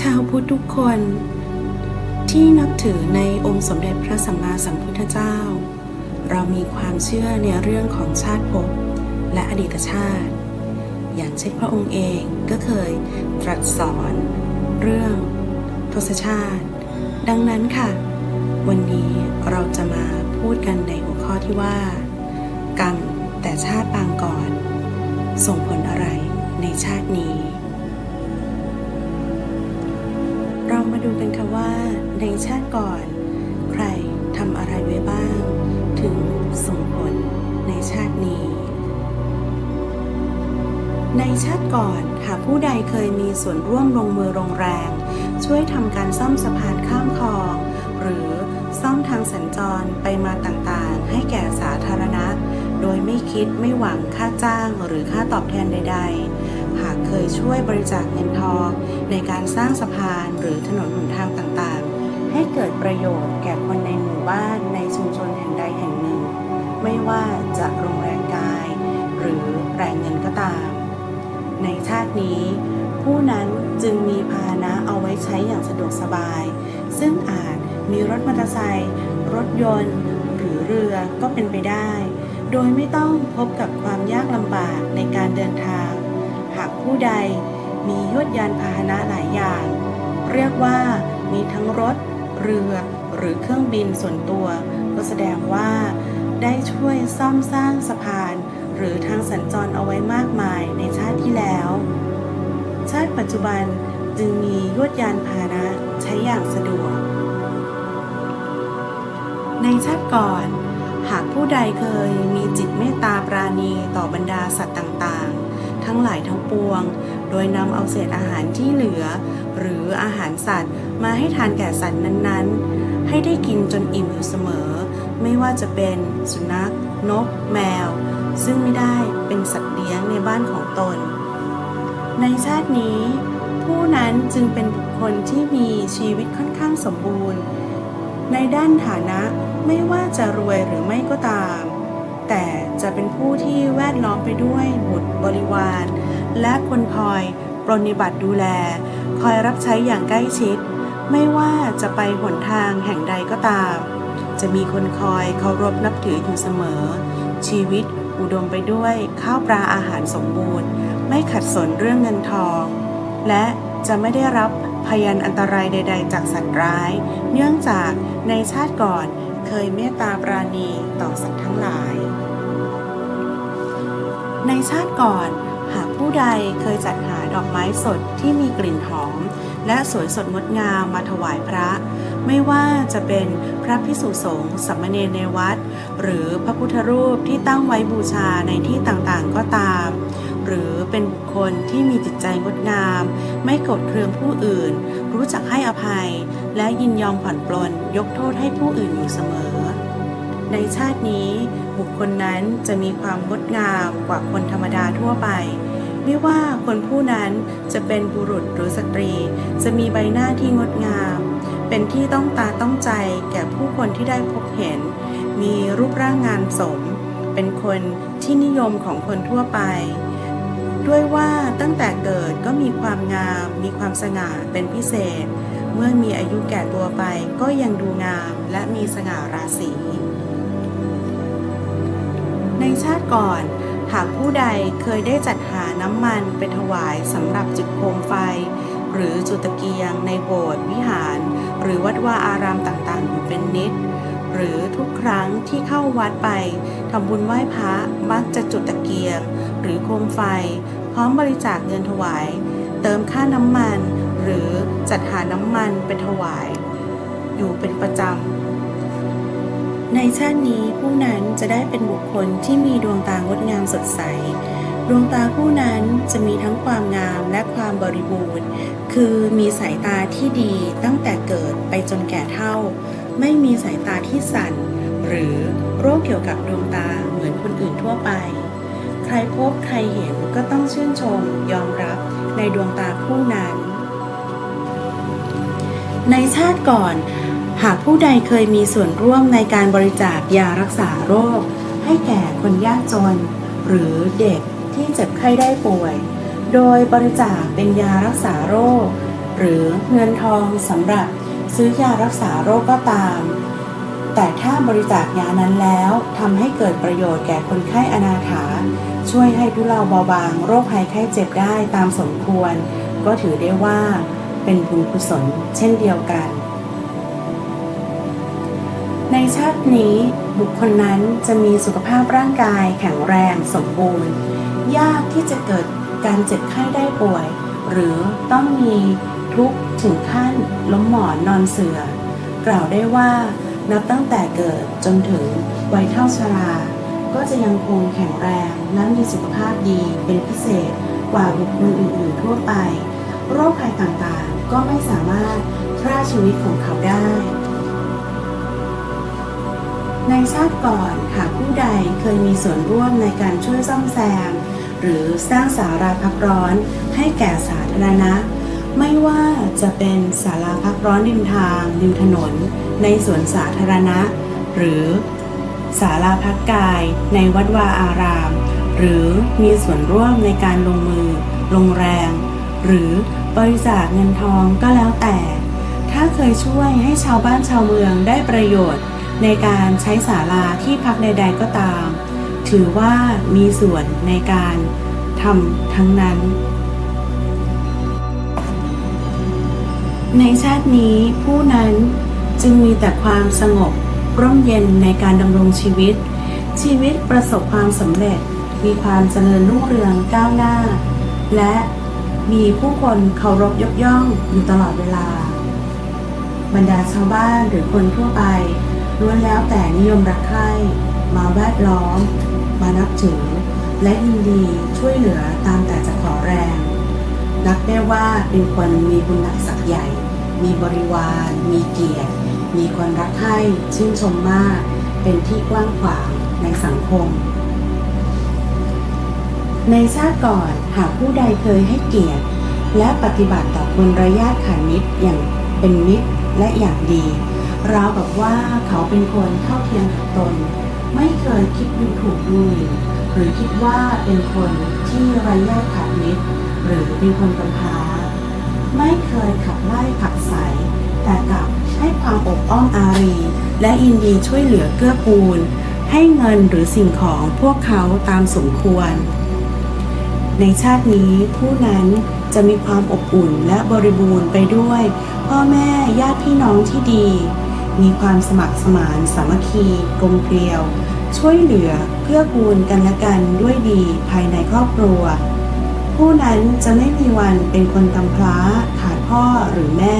ชาวพุทธทุกคน ที่นับถือในองค์สมเด็จพระสัมมาสัมพุทธเจ้า เรามีความเชื่อในเรื่องของชาติภพและอดีตชาติ อย่างเช่นพระองค์เองก็เคยตรัสสอน เรื่องทศชาติ ดังนั้นค่ะ วันนี้เราจะมาพูดกันในหัวข้อที่ว่า กรรมแต่ชาติปางก่อน ส่งผลอะไรในชาตินี้ ชาติก่อน ใครทำอะไรไว้บ้าง ถึงส่งผลในชาตินี้ ในชาติก่อนหากผู้ใดเคยมีส่วนร่วมลงมือลงแรง ช่วยทำการซ่อมสะพานข้ามคลอง หรือซ่อมทางสัญจรไปมาต่างๆ ให้แก่สาธารณะ โดยไม่คิดไม่หวังค่าจ้างหรือค่าตอบแทนใด ๆ หากเคยช่วยบริจาคเงินทองในการสร้างสะพานหรือถนนหนทางต่าง ให้เกิดประโยชน์แก่คนในหมู่บ้านในชุมชนแห่งใดแห่งหนึ่ง ไม่ว่าจะลงแรงกาย หรือแรงเงินก็ตาม ในชาตินี้ ผู้นั้นจึงมีพาหนะเอาไว้ใช้อย่างสะดวกสบาย ซึ่งอาจมีรถมอเตอร์ไซค์รถยนต์ หรือเรือก็เป็นไปได้ โดยไม่ต้องพบกับความยากลำบากในการเดินทาง หากผู้ใดมียวดยานพาหนะหลายอย่าง เรียกว่ามีทั้งรถ เรือหรือเครื่องบินส่วนตัว ก็แสดงว่า ได้ช่วยซ่อมสร้างสะพาน หรือทางสัญจรเอาไว้มากมายในชาติที่แล้ว ชาติปัจจุบันจึงมียวดยานพาหนะใช้อย่างสะดวก ในชาติก่อน หากผู้ใดเคยมีจิตเมตตาปราณีต่อบรรดาสัตว์ต่างๆ ทั้งหลายทั้งปวง โดยนำเอาเศษอาหารที่เหลือ หรืออาหารสัตว์มาให้ทานแก่สัตว์นั้นๆ ให้ได้กินจนอิ่มอยู่เสมอ ไม่ว่าจะเป็นสุนัข นก แมว ซึ่งไม่ได้เป็นสัตว์เลี้ยงในบ้านของตน ในชาตินี้ ผู้นั้นจึงเป็นบุคคลที่มีชีวิตค่อนข้างสมบูรณ์ ในด้านฐานะไม่ว่าจะรวยหรือไม่ก็ตาม แต่จะเป็นผู้ที่แวดล้อมไปด้วยบุตรบริวาร และคนคอยปรนนิบัติดูแล คอยรับใช้อย่างใกล้ชิด ไม่ว่าจะไปหนทางแห่งใดก็ตาม จะมีคนคอยเคารพนับถืออยู่เสมอ ชีวิตอุดมไปด้วยข้าวปลาอาหารสมบูรณ์ ไม่ขัดสนเรื่องเงินทอง และจะไม่ได้รับพยันอันตรายใด ๆ จากสัตว์ร้าย เนื่องจากในชาติก่อนเคยเมตตาปราณีต่อสัตว์ทั้งหลาย ในชาติก่อน หากผู้ใดเคยจัดหาดอกไม้สดที่มีกลิ่นหอม และสวยสดงดงามมาถวายพระ ไม่ว่าจะเป็นพระพิสุสงฆ์สัมมเนในวัด หรือพระพุทธรูปที่ตั้งไว้บูชาในที่ต่างๆก็ตาม หรือเป็นบุคคลที่มีจิตใจงดงาม ไม่กรธเคืองผู้อื่น รู้จักให้อภัย และยินยอมผ่อนปลนยกโทษให้ผู้อื่นอยู่เสมอ ในชาตินี้ บุคคลนั้นจะมีความงดงามกว่าคนธรรมดาทั่วไป ไม่ว่าคนผู้นั้นจะเป็นบุรุษหรือสตรี จะมีใบหน้าที่งดงาม เป็นที่ต้องตาต้องใจแก่ผู้คนที่ได้พบเห็น มีรูปร่างงานสม เป็นคนที่นิยมของคนทั่วไป ด้วยว่าตั้งแต่เกิดก็มีความงาม มีความสง่าเป็นพิเศษ เมื่อมีอายุแก่ตัวไปก็ยังดูงามและมีสง่าราศี ก่อน หากผู้ใดเคยได้จัดหาน้ำมันไปถวายสำหรับจุดโคมไฟ หรือจุดตะเกียงในโบสถ์วิหาร หรือวัดวาอารามต่างๆอยู่เป็นนิด หรือทุกครั้งที่เข้าวัดไปทำบุญไหว้พระมักจะจุดตะเกียง หรือโคมไฟ พร้อมบริจาคเงินถวาย เติมค่าน้ำมัน หรือจัดหาน้ำมันไปถวาย อยู่เป็นประจำ ในชาตินี้ผู้นั้นจะได้เป็นบุคคลที่มีดวงตางดงามสดใส ดวงตาผู้นั้นจะมีทั้งความงามและความบริบูรณ์ คือมีสายตาที่ดีตั้งแต่เกิดไปจนแก่เท่า ไม่มีสายตาที่สั่น หรือโรคเกี่ยวกับดวงตาเหมือนคนอื่นทั่วไป ใครพบใครเห็นก็ต้องชื่นชมยอมรับในดวงตาผู้นั้น ในชาติก่อน หากผู้ใดเคยมีส่วนร่วมในการบริจาคยารักษาโรค ให้แก่คนยากจน หรือเด็กที่เจ็บไข้ได้ป่วย โดยบริจาคเป็นยารักษาโรค หรือเงินทองสำหรับซื้อยารักษาโรคก็ตาม แต่ถ้าบริจาคยานั้นแล้วทำให้เกิดประโยชน์แก่คนไข้อนาถา ช่วยให้ทุเลาเบาบางโรคภัยไข้เจ็บได้ตามสมควร ก็ถือได้ว่าเป็นบุญกุศลเช่นเดียวกัน ในชาตินี้บุคคลนั้นจะมีสุขภาพร่างกายแข็งแรงสมบูรณ์ ยากที่จะเกิดการเจ็บไข้ได้ป่วย หรือต้องมีทุกข์ถึงขั้นล้มหมอนนอนเสือ กล่าวได้ว่านับตั้งแต่เกิดจนถึงวัยเท่าชรา ก็จะยังคงแข็งแรงและมีสุขภาพดีเป็นพิเศษกว่าบุคคลอื่นๆทั่วไป โรคภัยต่างๆ ก็ไม่สามารถฆ่าชีวิตของเขาได้ ในชาติก่อนหากผู้ใดเคยมีส่วนร่วมในการช่วยซ่อมแซม หรือสร้างสาราพักร้อนให้แก่สาธารณะ ไม่ว่าจะเป็นศาลาพักร้อนริมทางริมถนน ในสวนสาธารณะ หรือศาลาพักกายในวัดวาอาราม หรือมีส่วนร่วมในการลงมือ ลงแรง หรือบริจาคเงินทองก็แล้วแต่ ถ้าเคยช่วยให้ชาวบ้านชาวเมืองได้ประโยชน์ ในการใช้ศาลาที่พักใด ๆ ก็ตาม ถือว่ามีส่วนในการทำทั้งนั้น ในชาตินี้ผู้นั้นจึงมีแต่ความสงบร่มเย็นในการดำรงชีวิต ชีวิตประสบความสำเร็จ มีความเจริญรุ่งเรืองก้าวหน้า และมีผู้คนเคารพยกย่องอยู่ตลอดเวลา บรรดาชาวบ้านหรือคนทั่วไป ล้วนแล้วแต่นิยมรักใคร่มาแวดล้อม มานับถือ และยินดีช่วยเหลือตามแต่จะขอแรง นับได้ว่าเป็นคนมีบุญหนักศักดิ์ใหญ่ มีบริวาร มีเกียรติ มีคนรักใคร่ชื่นชมมาก เป็นที่กว้างขวางในสังคม ในชาติก่อนหากผู้ใดเคยให้เกียรติ และปฏิบัติต่อคนระยะขามิตรอย่างเป็นมิตรและอย่างดี ราวกับว่าเขาเป็นคนเท่าเทียมกับตน ไม่เคยคิดดูถูกดูหมิ่นหรือคิดว่าเป็นคนที่ไร้ญาติขาดมิตรหรือเป็นคนกำพร้าไม่เคยขับไล่ผักไสแต่กลับให้ความอบอ้อมอารี และยินดีช่วยเหลือเกื้อกูล ให้เงินหรือสิ่งของพวกเขาตามสมควร ในชาตินี้ผู้นั้นจะมีความอบอุ่นและบริบูรณ์ไปด้วย พ่อแม่ญาติพี่น้องที่ดี มีความสมัครสมานสามัคคีกลมเกลียว ช่วยเหลือเพื่อกูลกันและกันด้วยดีภายในครอบครัว ผู้นั้นจะไม่มีวันเป็นคนกำพร้าขาดพ่อหรือแม่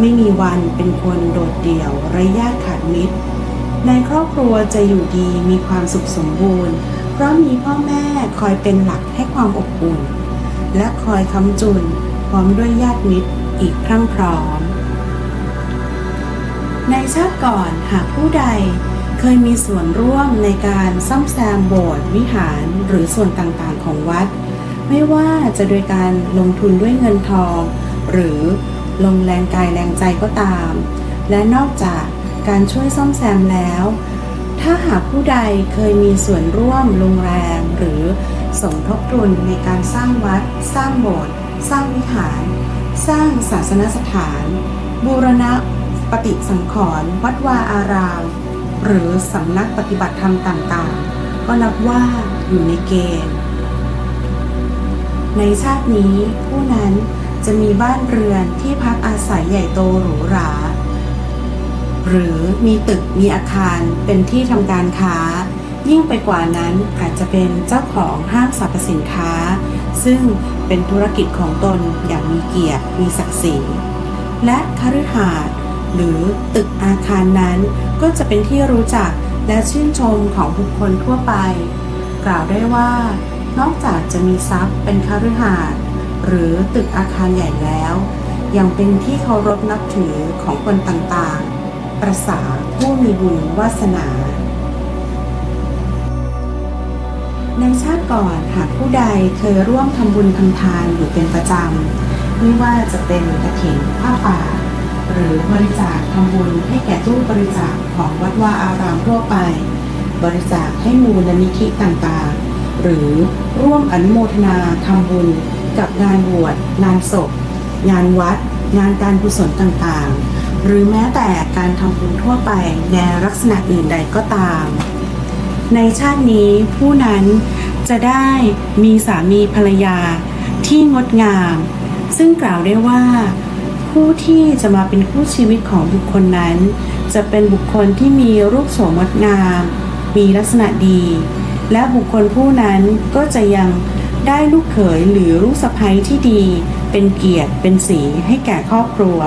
ไม่มีวันเป็นคนโดดเดี่ยวไร้ญาติขาดมิตร ในครอบครัวจะอยู่ดีมีความสุขสมบูรณ์ เพราะมีพ่อแม่คอยเป็นหลักให้ความอบอุ่น และคอยค้ำจุนพร้อมด้วยญาติมิตรอีกพรั่งพร้อม ในชาติก่อนหากผู้ใดเคยมีส่วนร่วมในการซ่อมแซมโบสถ์วิหารหรือส่วนต่างๆของวัด ไม่ว่าจะโดยการลงทุนด้วยเงินทอง หรือลงแรงกายแรงใจก็ตาม และนอกจากการช่วยซ่อมแซมแล้ว ถ้าหากผู้ใดเคยมีส่วนร่วมลงแรงหรือสมทบทุนในการสร้างวัด สร้างโบสถ์สร้างวิหาร สร้างศาสนสถาน บูรณะ ปฏิสังขรณ์วัดวาอาราม หรือสำนักปฏิบัติธรรมต่างๆ ก็นับว่าอยู่ในเกณฑ์ ในชาตินี้ผู้นั้นจะมีบ้านเรือนที่พักอาศัยใหญ่โตหรูหรา หรือมีตึกมีอาคารเป็นที่ทำการค้า ยิ่งไปกว่านั้นอาจจะเป็นเจ้าของห้างสรรพสินค้า ซึ่งเป็นธุรกิจของตนอย่างมีเกียรติมีศักดิ์ศรีและคฤหาสน์ หรือตึกอาคารนั้น ก็จะเป็นที่รู้จักและชื่นชมของบุคคลทั่วไป กล่าวได้ว่า นอกจากจะมีทรัพย์เป็นคฤหาสน์หรือตึกอาคารใหญ่แล้ว ยังเป็นที่เคารพนับถือของคนต่างๆ ประสาผู้มีบุญวาสนา ในชาติก่อนหากผู้ใดเคยร่วมทำบุญทำทานอยู่เป็นประจำไม่ว่าจะเป็นกระถิ่นผ้าป่า หรือบริจาคทำบุญให้แก่ตู้บริจาคของวัดวาอารามทั่วไป บริจาคให้มูลนิธิต่างๆ หรือร่วมอนุโมทนาทำบุญกับงานบวชงานศพ งานวัด งานการกุศลต่างๆ หรือแม้แต่การทำบุญทั่วไปในลักษณะอื่นใดก็ตาม ในชาตินี้ผู้นั้นจะได้มีสามีภรรยาที่งดงาม ซึ่งกล่าวได้ว่า ผู้ที่จะมาเป็นคู่ชีวิตของบุคคลนั้น จะเป็นบุคคลที่มีรูปโฉมงดงาม มีลักษณะดี และบุคคลผู้นั้นก็จะยังได้ลูกเขยหรือลูกสะใภ้ที่ดี เป็นเกียรติเป็นสีให้แก่ครอบครัว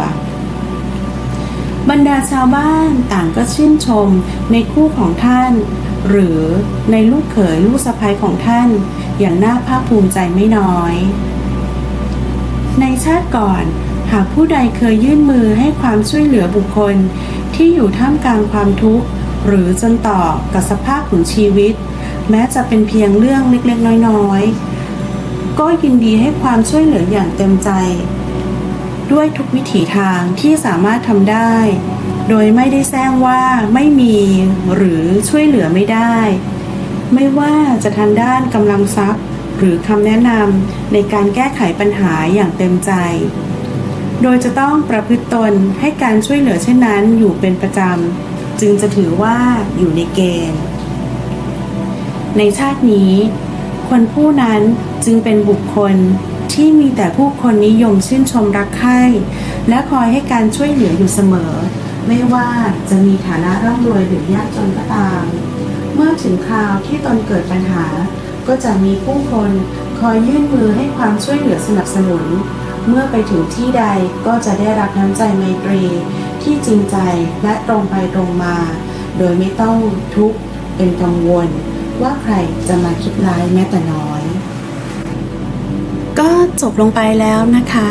บรรดาชาวบ้านต่างก็ชื่นชมในคู่ของท่าน หรือในลูกเขยลูกสะใภ้ของท่าน อย่างน่าภาคภูมิใจไม่น้อย ในชาติก่อน หากผู้ใดเคยยื่นมือให้ความช่วยเหลือบุคคล ที่อยู่ท่ามกลางความทุกข์ หรือจนต่อกับสภาพของชีวิต แม้จะเป็นเพียงเรื่องเล็กๆ น้อยๆ ก็ยินดีให้ความช่วยเหลืออย่างเต็มใจ ด้วยทุกวิถีทางที่สามารถทำได้ โดยไม่ได้แซงว่าไม่มีหรือช่วยเหลือไม่ได้ ไม่ว่าจะทางด้านกำลังทรัพย์ หรือคำแนะนำในการแก้ไขปัญหาอย่างเต็มใจ โดยจะต้องประพฤติตนให้การช่วยเหลือเช่นนั้นอยู่เป็นประจำ จึงจะถือว่าอยู่ในเกณฑ์ ในชาตินี้ คนผู้นั้นจึงเป็นบุคคลที่มีแต่ผู้คนนิยมชื่นชมรักใคร่และคอยให้การช่วยเหลืออยู่เสมอ ไม่ว่าจะมีฐานะร่ำรวยหรือยากจนก็ตาม เมื่อถึงคราวที่ตนเกิดปัญหา ก็จะมีผู้คนคอยยื่นมือให้ความช่วยเหลือสนับสนุน เมื่อไปถึงที่ใดก็จะได้รับน้ำใจไมตรี ที่จริงใจและตรงไปตรงมา โดยไม่ต้องทุกข์เป็นกังวล ว่าใครจะมาคิดร้ายแม้แต่น้อย ก็จบลงไปแล้วนะคะ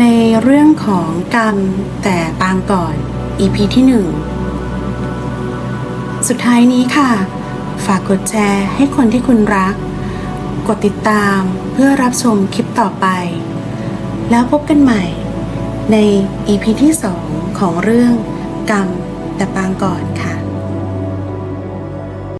ในเรื่องของกรรมแต่ปางก่อน EP ที่1สุดท้ายนี้ค่ะ ฝากกดแชร์ให้คนที่คุณรัก กดติดตามเพื่อรับชมคลิปต่อไป แล้วพบกันใหม่ ใน EP ที่ 2 ของเรื่องกรรมแต่ปางก่อนค่ะ